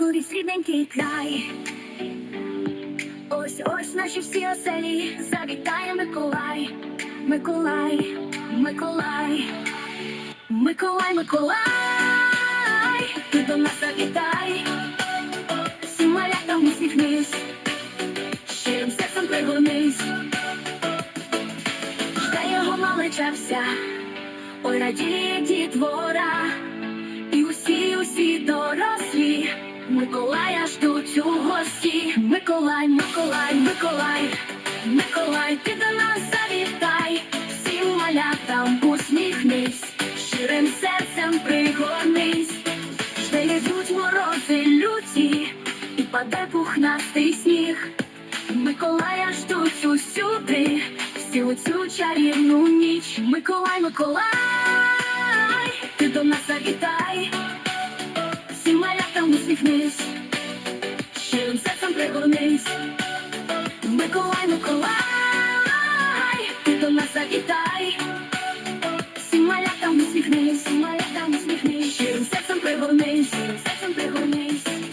маленький край. Ось ось наші всі оселі. Завітає Миколай, Миколай, Миколай, Миколай, Миколай, ти до нас завітай, всім малятам усміхнись, щирим серцем пригорнись, жде його малеча вся, ой радіє дітвора, Миколая ждуть у гості. Миколай, Миколай, Миколай, Миколай, ти до нас завітай, всім малятам усміхнись, щирим серцем пригорнись, жде йдуть морози люті, і паде пухнастий сніг. Миколая ждуть усюди, всі у цю чарівну ніч. Миколай, Миколай, ти до нас завітай усміхнись, щирим серцем пригорнись, Миколай, Миколай, ти до нас завітай, всім малятам усміхнись, всім малятам усміхнись, щирим серцем